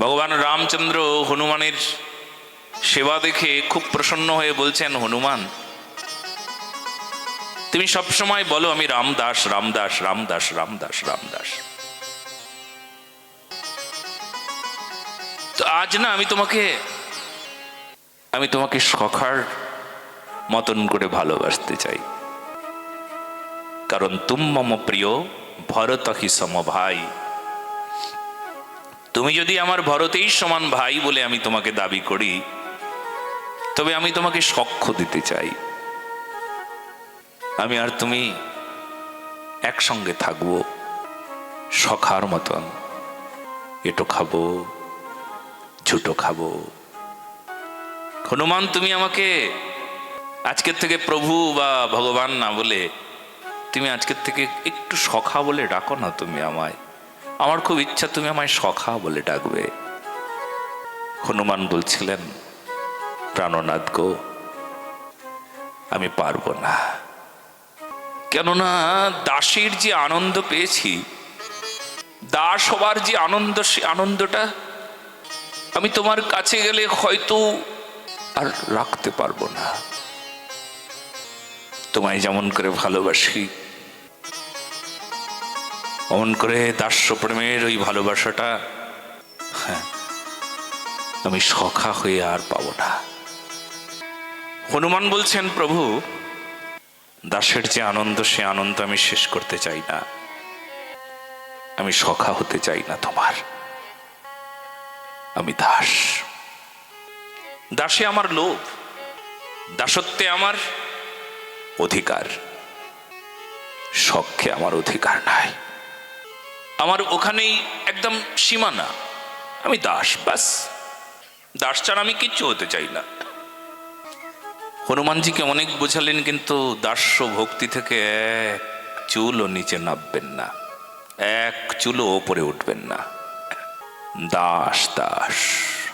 ভগবান রামচন্দ্র হনুমানের সেবা দেখে খুব প্রসন্ন হয়ে বলছেন, হনুমান, তুমি সবসময় বলো আমি রামদাস রামদাস রামদাস রামদাস রামদাস। তো আজ না আমি তোমাকে আমি তোমাকে সখার মতন করে ভালোবাসতে চাই। কারণ তুম মম প্রিয়, ভরত সম ভাই। তুমি যদি আমার ভরতেই সমান ভাই বলে আমি তোমাকে দাবি করি, তবে আমি তোমাকে সখ্য দিতে চাই। আমি আর তুমি একসঙ্গে থাকব, সখার মতন। এটো খাব, ঝুটো খাব। হনুমান, তুমি আমাকে আজকের থেকে প্রভু বা ভগবান না বলে তুমি আজকের থেকে একটু সখা বলে ডাকো না তুমি আমায়। আমার খুব ইচ্ছা তুমি আমায় সখা বলে ডাকবে। হনুমান বলছিলেন, প্রাণনাথ গো, আমি পারব না। কেননা দাসীর যে আনন্দ পেয়েছি, দাস হবার যে আনন্দ, সে আনন্দটা আমি তোমার কাছে গেলে হয়তো আর রাখতে পারব না। তোমায় যেমন করে ভালোবাসি অমন করে দাস্য প্রেমের ওই ভালোবাসাটা হ্যাঁ, আমি সখা হয়ে আর পাবো না হনুমান বলছেন প্রভু দাসের যে আনন্দ সে আনন্দ আমি শেষ করতে চাই না। আমি সখা হতে চাই না তোমার। আমি দাস। দাসে আমার লোভ দাসত্বে আমার অধিকার। শখে আমার অধিকার নাই। আমার ওখানেই একদম সীমানা। আমি দাস বাস দাস ছাড়া আমি কিচ্ছু হতে চাই না। হনুমানজিকে অনেক বোঝালেন, কিন্তু দাস্য ভক্তি থেকে এক চুলও নিচে নামবেন না। এক চুলও ওপরে উঠবেন না। দাস দাস,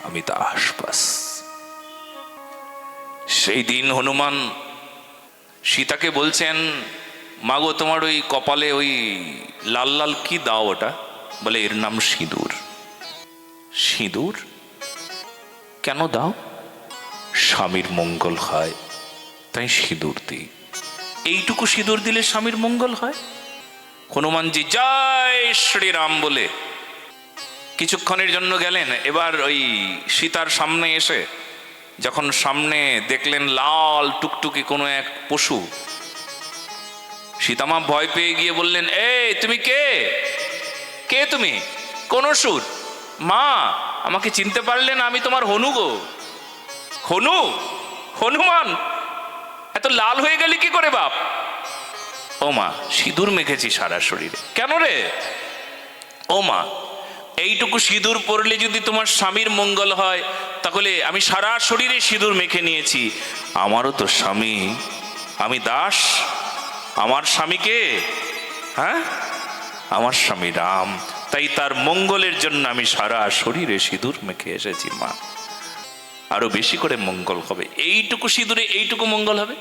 আমি দাস বাস সেই দিন হনুমান সীতাকে বলছেন, মাগো, তোমার ওই কপালে ওই লাল লাল কি দাও ওটা? বলে এর নাম সিঁদুর। সিঁদুর? কেন দাও? স্বামীর মঙ্গল হয়, তাই সিঁদুর দিই। এইটুকু সিঁদুর দিলে স্বামীর মঙ্গল হয়? হনুমানজি জয় শ্রীরাম বলে। কিছুক্ষণের জন্য গেলেন, এবার ওই সীতার সামনে এসে, যখন সামনে দেখলেন লাল টুকটুকি কোনো এক পশু সীতামা ভয় পেয়ে গিয়ে বললেন, এই, তুমি কে? কে তুমি? কোন সুর? মা, আমাকে চিনতে পারলে না আমি তোমার হনু গো। হনু? হনুমান? এত লাল হয়ে গেলি কি করে বাপ? ও মা, সিঁদুর মেখেছি সারা শরীরে। কেন রে? ও মা, এইটুকু সিঁদুর পরলে যদি তোমার স্বামীর মঙ্গল হয়, তাহলে আমি সারা শরীরে সিঁদুর মেখে নিয়েছি। আমারও তো স্বামী, আমি দাস আমার স্বামীকে হ্যাঁ? আমার স্বামী রাম। তাই তার মঙ্গলের জন্য আমি সারা শরীরে সিঁদুর মেখে এসেছি, মা। আরও বেশি করে মঙ্গল হবে। এইটুকু সিঁদুরে এইটুকু মঙ্গল হবে?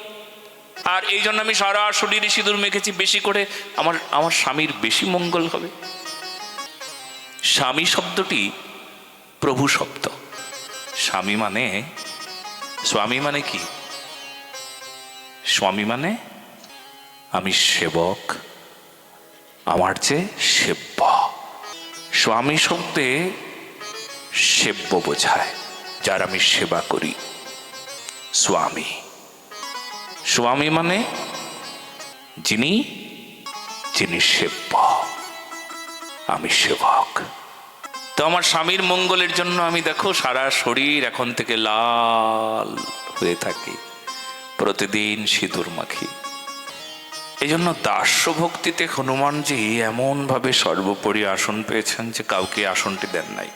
আর এই জন্য আমি সারা শরীরে সিঁদুর মেখেছি বেশি করে আমার আমার স্বামীর বেশি মঙ্গল হবে। স্বামী শব্দটি প্রভু শব্দ। স্বামী মানে স্বামী মানে কি? স্বামী মানে আমি সেবক, আমার যে সেব্য। স্বামী শব্দে সেব্য বোঝায়, যার আমি সেবা করি। স্বামী। স্বামী মানে যিনি যিনি সেব্য। আমি সেবক। তো আমার স্বামীর মঙ্গলের জন্য আমি দেখো সারা শরীর এখন থেকে লাল হয়ে থাকি। প্রতিদিন সিঁদুর মাখি। এই জন্য দাস্য ভক্তিতে হনুমানজি এমনভাবে সর্বোপরি আসন পেয়েছেন যে কাউকে আসনটি দেন নাই।